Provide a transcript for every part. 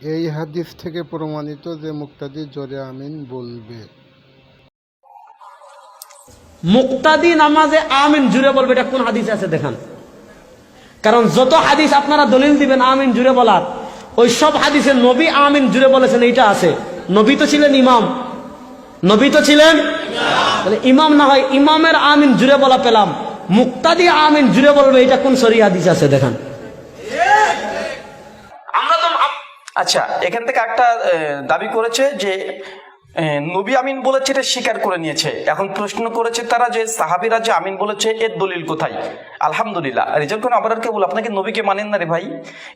এই হাদিস থেকে প্রমাণিত যে মুক্তাদি জোরে আমিন বলবে। মুক্তাদি নামাজে আমিন জুড়ে বলবে, এটা কোন হাদিস আছে দেখান। কারণ যত হাদিস আপনারা দলিল দিবেন, আমিন জুড়ে বলার, ওই সব হাদিসে নবী আমিন জুড়ে বলেছেন, এইটা আছে। নবী তো ছিলেন ইমাম। নবী তো ছিলেন ইমাম না হয়, ইমামের আমিন জুড়ে বলা পেলাম। মুক্তাদি আমিন জুড়ে বলবে, এটা কোন সরি হাদিস আছে, দেখান আমরা তো আম- আচ্ছা এখান থেকে একটা দাবি করেছে যে নবী আমিন বলেছে এটা স্বীকার করে নিয়েছে। এখন প্রশ্ন করেছে তারা যে সাহাবিরা যে আমিন বলেছে, এর দলিল কোথায়? আলহামদুলিল্লাহ। রেজাল্ট কোন আবার কেবল আপনাকে নবীকে মানেন না রে ভাই?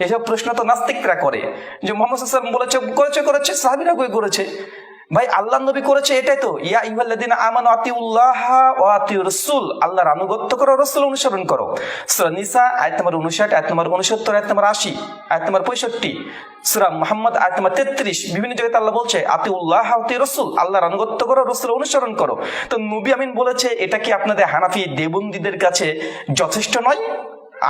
এসব প্রশ্ন তো নাস্তিকরা করে। যে মোহাম্মদ হাসান বলেছে, করেছে করেছে সাহাবিরা কই করেছে। ভাই, আল্লাহ নবী করেছে এটাই তো। ইয়া ইহাল্লাদিন আমান আতিউল্লাহ ও আতিউ রসুল। আল্লাহর আনুগত্য করো, রসুল অনুসরণ করো। সুরা নিসা, আয়াত নম্বর উনষাট আয়াত নম্বর উনসত্তর আয়াত নম্বর আশি, আয়াত নম্বর পঁয়ষট্টি, সুরা মোহাম্মদ, আয়াত নম্বর তেত্রিশ। বিভিন্ন জায়গায় আল্লাহ বলছে, আতিউল্লাহ আতি রসুল। আল্লাহর আনুগত্য করো, রসুল অনুসরণ করো। তো নবী আমিন বলেছে, এটা কি আপনাদের হানাফি দেবন্দীদের কাছে যথেষ্ট নয়?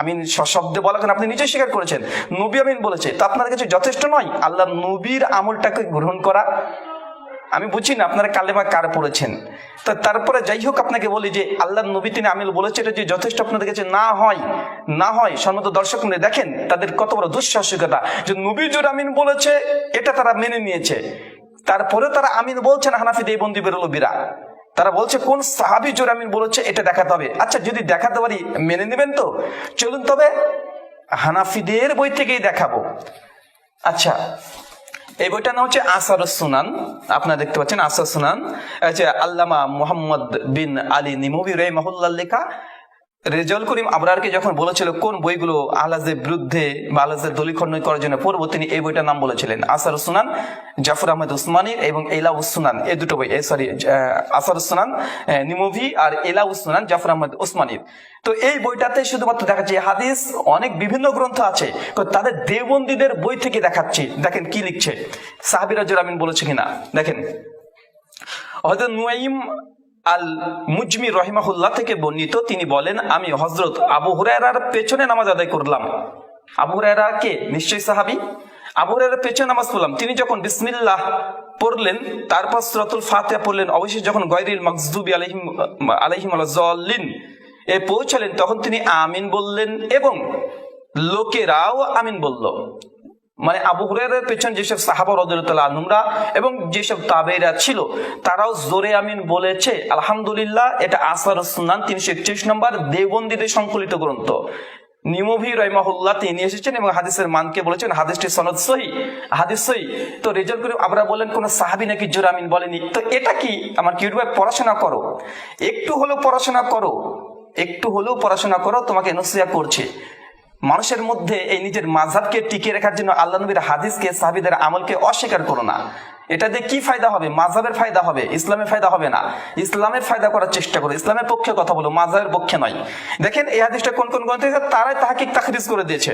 আমিন সশব্দে বলা কেন? আপনি নিজে স্বীকার করেছেন। নবী আমিন বলেছে, তা আপনার কাছে যথেষ্ট নয়? আল্লাহ নবীর আমলটাকে গ্রহণ করা। আমি বুঝি না, আপনারা কালেমা কার পড়েছেন? তা তারপরে যাই হোক, আপনাকে বলি যে আল্লাহ নবী তিনি আমিল বলেছে এটা যে যথেষ্ট আপনাদের কাছে না হয় না হয় সম্মত দর্শক মনে দেখেন, তাদের কত বড় দুঃসাহসিকতা যে নবী জোর আমিন বলেছে, এটা তারা মেনে নিয়েছে। তারপরে তারা আমিন বলছেন হানাফি দেবন্দি বেরোলো বিরা তারা বলছে, কোন সাহাবি জোর আমিন বলেছে, এটা দেখাতে হবে। আচ্ছা যদি দেখাতে পারি, মেনে নেবেন তো? চলুন তবে হানাফিদের বই থেকেই দেখাবো। আচ্ছা এই বইটার নাম হচ্ছে আসার সুনান। আপনারা দেখতে পাচ্ছেন আসার সুনান। আল্লামা মোহাম্মদ বিন আলী নিমবি রহমাহুল্লাহ লেখা। রেজাউল করিম আবরারকে যখন বলেছিল, কোন বইগুলো আহলাজের বিরুদ্ধে বা আহলাজের দলিখণ্ডন করার জন্য পড়ব? তিনি এই বইটার নাম বলেছিলেন আসার সুনান, জাফর আহমেদ উসমানীর এবং এলা উসমান এই দুটো বই সরি আসার সুনান নিমভি আর এলা উসমান জাফর আহমেদ উসমানীর তো এই বইটাতে শুধুমাত্র দেখাচ্ছে হাদিস, অনেক বিভিন্ন গ্রন্থ আছে তাদের দেবন্দীদের বই থেকে দেখাচ্ছি। দেখেন কি লিখছে। সাহাবিরা আমিন বলেছে কিনা? দেখেন। হয়তো নুয়াইম আল মুজমি রহিমাহুল্লাহ থেকে বর্ণিত, তিনি বলেন, আমি হজরত আবু হুরায়রার পেছনে নামাজ আদায় করলাম। আবু হুরায়রা কে? নিশ্চয়ই সাহাবি? আবু হুরায়রার পেছনে নামাজ পড়লাম। তিনি যখন বিসমিল্লাহ পড়লেন, তারপর সুরাতুল ফাতিহা পড়লেন অবশ্যই যখন গয়রিল মকজুবি আলাইহিম আলাইহিম আলাইহিম এ পৌঁছালেন, তখন তিনি আমিন বললেন এবং লোকেরাও আমিন বলল। মানে আবু হুরের পেছন যেসব সাহাবা রদুল্লাহ আনুমরা এবং যেসব তাবেরা ছিল, তারাও জোরে আমিন বলেছে, আলহামদুলিল্লাহ, এটা আসার সুনান তিনশো একত্রিশ নম্বর দেবন্দীদের সংকলিত গ্রন্থ। নিমভি রহমাহুল্লাহ, তিনি এসেছেন এবং হাদিসের মানকে বলেছেন হাদিসটি সনদ সহি, হাদিস সহি। তো রেজাল্ট করে আমরা বলেন কোন সাহাবি নাকি জোরে আমিন বলেনি? তো এটা কি? আমার কি ভাই পড়াশোনা করো। একটু হলেও পড়াশোনা করো, একটু হলেও পড়াশোনা করো, তোমাকে নসিয়া করছে। মানুষের মধ্যে এই নিজের মাঝহাবকে টিকিয়ে রাখার জন্য আল্লাহ নবীর হাদিসকে সাহাবিদের আমলকে অস্বীকার করো না। এটা দিয়ে কি ফায়দা হবে? মাঝাবের ফায়দা হবে? ইসলামের ফায়দা হবে না? ইসলামের ফায়দা করার চেষ্টা করো। ইসলামের পক্ষে কথা বলো মাঝাবের পক্ষে নয়। দেখেন এই হাদিসটা কোন কোন গ্রন্থে তারাই তাহাকে তাখরিজ করে দিয়েছে।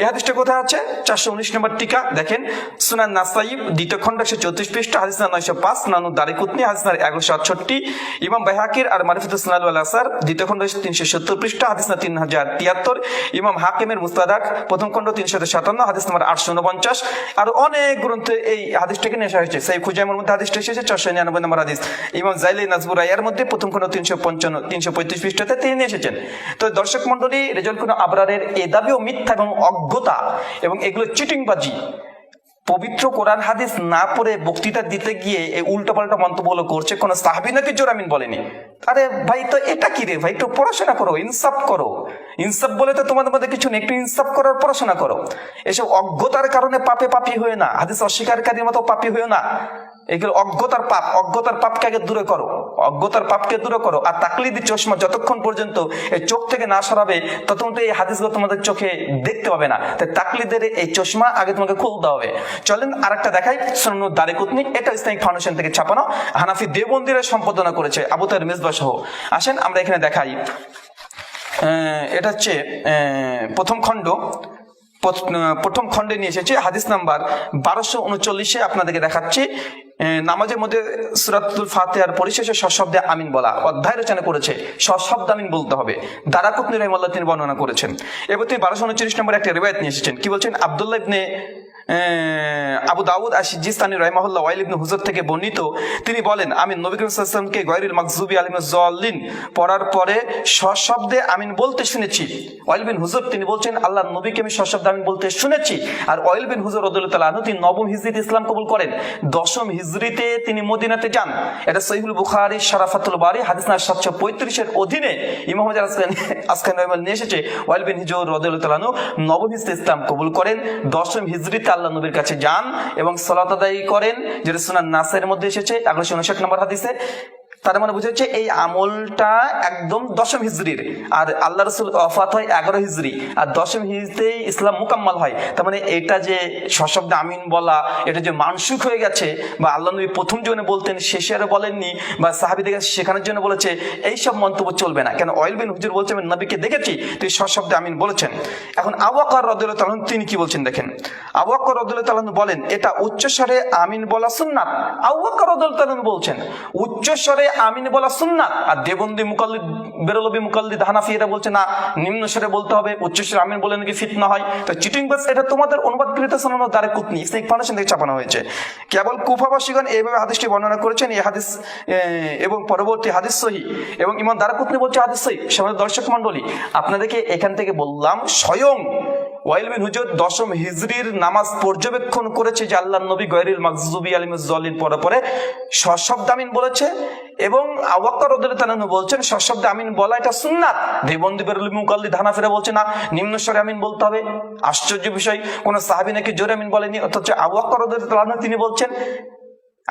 এই হাদিসটা কোথায় আছে? চারশো উনিশ নম্বর টিকা, দেখেন। সুনান নাসাইব, দ্বিতীয় খণ্ড একশো চৌত্রিশ পৃষ্ঠা, হাদিস নয়শো পাঁচ নানু দারিকুতনি হাদিস এগারোশো আটষট্টি, ইমাম বাহাকির আর মারিফুত ইসলাম আসার, দ্বিতীয় খণ্ড তিনশো সত্তর পৃষ্ঠা, হাদিস না তিন হাজার তিয়াত্তর, ইমাম হাকিমের মুস্তাদাক, প্রথম খণ্ড তিনশো সাতান্ন, হাদিস নম্বর আটশো উনপঞ্চাশ। আর অনেক গ্রন্থে এই হাদিসটাকে নেশা হয়েছে সেই খুজাইমের মধ্যে হাদিসটা এসেছে চারশো নিরানব্বই নম্বর হাদিস। ইমাম জাইলি নাজবুর রায়ার মধ্যে প্রথম খণ্ড তিনশো পঞ্চান্ন, তিনশো পঁয়ত্রিশ পৃষ্ঠাতে তিনি নিয়ে এসেছেন। তো দর্শক মন্ডলী রেজল কোন আবরারের এ দাবিও মিথ্যা এবং অজ্ঞতা এবং এগুলো চিটিংবাজি। পবিত্র কোরআন হাদিস না পড়ে বক্তৃতা দিতে গিয়ে এই উল্টোপাল্টা মন্তব্যগুলো করছে, কোনো সাহাবি নাকি জোরামিন বলেনি। আরে ভাই, তো এটা কি রে ভাই? একটু পড়াশোনা করো, ইনসাফ করো। ইনসাফ বলে তো তোমাদের মধ্যে কিছু নেই, একটু ইনসাফ করার পড়াশোনা করো। এসব অজ্ঞতার কারণে পাপে পাপি হয়ে না, হাদিস অস্বীকারীর মতো পাপি হয়ে না। এগুলো অজ্ঞতার পাপ, অজ্ঞতার পাপকে আগে দূরে করো, অজ্ঞতার পাপকে দূরে করো। আর তাকলিদি চশমা যতক্ষণ পর্যন্ত এই চোখ থেকে না সরাবে, ততক্ষণ তো এই হাদিসগুলো তোমাদের চোখে দেখতে পাবে না। তাই তাকলিদের এই চশমা আগে তোমাকে খুলতে হবে। চলেন আরেকটা দেখাই সন্ন দারে কুতনি এটা ইসলামিক ফাউন্ডেশন থেকে ছাপানো। হানাফি দেবন্দিরের সম্পাদনা করেছে, আবু তার মেজবা সহ। আসেন আমরা এখানে দেখাই। এটা হচ্ছে প্রথম খণ্ড। প্রথম খণ্ডে নিয়ে এসেছে, হাদিস নাম্বার বারোশো উনচল্লিশে আপনাদেরকে দেখাচ্ছি। নামাজের মধ্যে সুরাতুল ফাতেহার পরিশেষে সশব্দে আমিন বলা, অধ্যায় রচনা করেছে, সশব্দ আমিন বলতে হবে। দারাকুতনি রহমাল্লাহ তিনি বর্ণনা করেছেন। এবার তিনি বারোশো উনচল্লিশ নম্বর একটা রেবায়ত নিয়ে এসেছেন। কি বলছেন? আবদুল্লাহ ইবনে আবু দাউদ আসিজিস্তানি রহমাহুল্লাহ ওয়াইল ইবনে হুজর থেকে বর্ণিত। তিনি বলেন, আমি নবী করিম সাল্লামকে গয়রুল মাকজুবি আলিম জল্লিন পড়ার পরে সশব্দে আমিন বলতে শুনেছি। ওয়াইল বিন হুজুর, তিনি বলছেন আল্লাহ নবীকে আমি সশব্দে আমিন বলতে শুনেছি। আর ওয়াইল বিন হুজুর রদুল্লাহ তাআলা তিনি নবম হিজরিতে ইসলাম কবুল করেন। দশম হিজরিতে তিনি মদিনাতে যান। এটা সহিহুল বুখারী, শারাফাতুল বারি, হাদিস না সাতশো পঁয়ত্রিশের অধীনে ইমাম আসকান আসকান রহমান নিয়ে এসেছে। ওয়াইল বিন হিজুর রদুল্লাহ তাআলা নবম হিজরিতে ইসলাম কবুল করেন। দশম হিজরিতে আল্লাহ নবীর কাছে যান। এবং সলাত আদায় করেন যেটা সুনান নাসের মধ্যে এসেছে একশো উনষাট নম্বর হাদিসে। তার মানে বুঝা যাচ্ছে এই আমলটা একদম দশম হিজরির। আর আল্লাহ রসুল অফাত হয় এগারো হিজরি। আর দশম হিজরিতেই ইসলাম মুকাম্মাল হয়। তার মানে এটা যে সশব্দে আমিন বলা, এটা যে মানসুখ হয়ে গেছে, বা আল্লাহ নবী প্রথম জনে বলতেন, শেষে আর বলেননি, বা সাহাবিদের কাছে শেখানোর জন্য বলেছে এই সব মন্তব্য চলবে না। কেন? অয়েল বিন হুজুর বলছে, আমি নবীকে দেখেছি, তুই সশব্দে আমিন বলেছেন। এখন আওয়াকার রদুল্লাহ তালন তিনি কি বলছেন দেখেন? আওয়াকার রদুল্লাহ তালন বলেন, এটা উচ্চস্বরে আমিন বলা সুন্নাত। আওয়াকার রদুল্লাহ তালন বলছেন, উচ্চস্বরে আমিন বলা সুন্নাত। আর দেবন্দি মুকাল্লিদ, বেরলবি মুকাল্লিদ হানাফি এটা বলছে, না, নিম্ন স্বরে বলতে হবে উচ্চস্বরে আমিন বলে নাকি ফিতনা হয়? তো চিটিং বাস, এটা তোমাদের অনুবাদকৃত শোনানো দ্বারে কুতনি, ইসলামিক ফাউন্ডেশন থেকে ছাপানো হয়েছে। কেবল কুফাবাসীগণ এইভাবে হাদিসটি বর্ণনা করেছেন, এই হাদিস এবং পরবর্তী হাদিস সহি, এবং ইমান দ্বারা কুতনি বলছে হাদিস সহি। সমাজ দর্শক মন্ডলী আপনাদেরকে এখান থেকে বললাম, স্বয়ং ওয়াইল বিন হুজুর দশম হিজরির নামাজ পর্যবেক্ষণ করেছে যে আল্লাহ নবী গয়রিল মাকজুবি আলিমুজ্জলিন পরে পরে সশব্দ আমিন বলেছে এবং আওয়াক্কর তালানু বলছেন, সশব্দ আমিন বলা এটা সুন্নাত। দেবন্দি বেরুল মুকাল্লি ধানা ফেরা বলছে, না, নিম্ন স্বরে আমিন বলতে হবে। আশ্চর্য বিষয়, কোন সাহাবি নাকি জোরে আমিন বলেনি, অথচ আওয়াক্কর তালানু তিনি বলছেন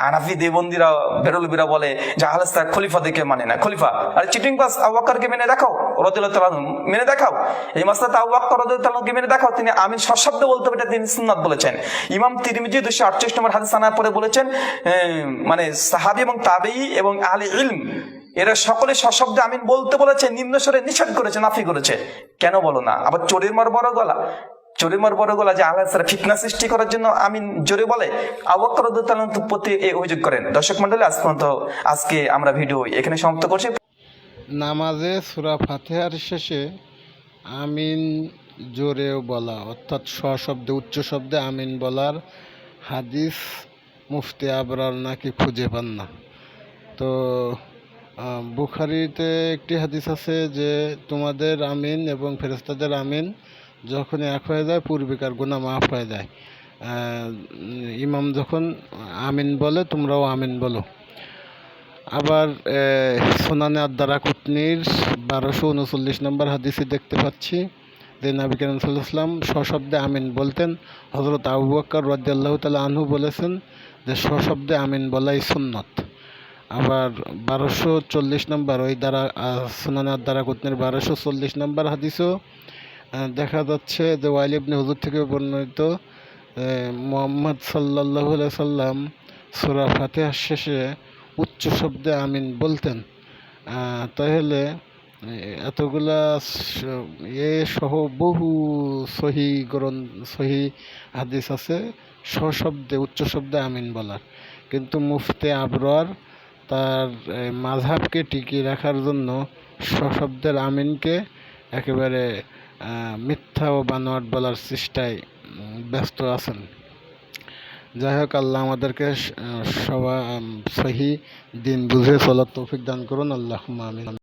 আনাফি দেবন্দিরা, বেরলবিরা বলে যে আহলাস্তা খলিফাদেরকে মানে না। খলিফা, আর চিটিং পাস আওয়াক্কারকে মেনে দেখাও রদিল্লাহ তালানু মেনে দেখাও। এই মাসলাতে আওয়াক্কর রদিল্লাহ তালানুকে মেনে দেখাও, তিনি আমিন সশব্দ বলতে এটা তিনি সুন্নাত বলেছেন। ইমাম তিরমিজি দুশো আটচল্লিশ নম্বর হাদিস আনার পরে বলেছেন মানে সাহাবি এবং তাবেই এবং আলে ইলম, এরা সকলে সশব্দে আমিন বলতে বলেছে নিম্ন স্বরে নিষেধ করেছে, নাফি করেছে। কেন বলো না? আবার চোরের মার বড় গলা। চরিমার বড় গলা যে আল্লাহ তারা ফিতনা সৃষ্টি করার জন্য আমি জোরে বলে আবক্কর প্রতি এই অভিযোগ করেন। দর্শক মন্ডলী আজ পর্যন্ত আজকে আমরা ভিডিও এখানে সমাপ্ত করছি। নামাজে সুরা ফাতেহার শেষে আমিন জোরেও বলা, অর্থাৎ সশব্দে উচ্চ শব্দে আমিন বলার হাদিস মুফতি আবরার নাকি খুঁজে পান না। তো বুখারিতে একটি হাদিস আছে যে, তোমাদের আমিন এবং ফেরেস্তাদের আমিন যখন এক হয়ে যায়, পূর্বিকার গুণা মাফ হয়ে যায়। ইমাম যখন আমিন বলে, তোমরাও আমিন বলো। আবার সোনানে আদারা কুতনির বারোশো উনচল্লিশ নম্বর হাদিসে দেখতে পাচ্ছি যে নাবি করিম সশব্দে আমিন বলতেন। হজরত আবু বক্কর রাদিয়াল্লাহু তাআলা আনহু বলেছেন যে সশব্দে আমিন বলাই সুন্নত। আবার বারোশো চল্লিশ নম্বর ওই দ্বারা সোনানে আদারা কুতনির বারোশো চল্লিশ নম্বর হাদিসও দেখা যাচ্ছে যে ওয়াইল হুজুর থেকে বর্ণিত মোহাম্মদ আলাইহি সাল্লাম সূরা ফাতিহার শেষে উচ্চ শব্দে আমিন বলতেন। তাহলে এতগুলা এ সহ বহু সহি গ্রন সহি হাদিস আছে, সশব্দে, উচ্চ শব্দে আমিন বলার। কিন্তু মুফতে আবরার তার মাঝহাবকে টিকিয়ে রাখার জন্য সশব্দের আমিনকে একেবারে মিথ্যা ও বানোয়াট বলার চেষ্টায় ব্যস্ত আছেন। যাই হোক, আল্লাহ আমাদেরকে সবা সহি দিন বুঝে চলার তৌফিক দান করুন। আল্লাহ আমিন।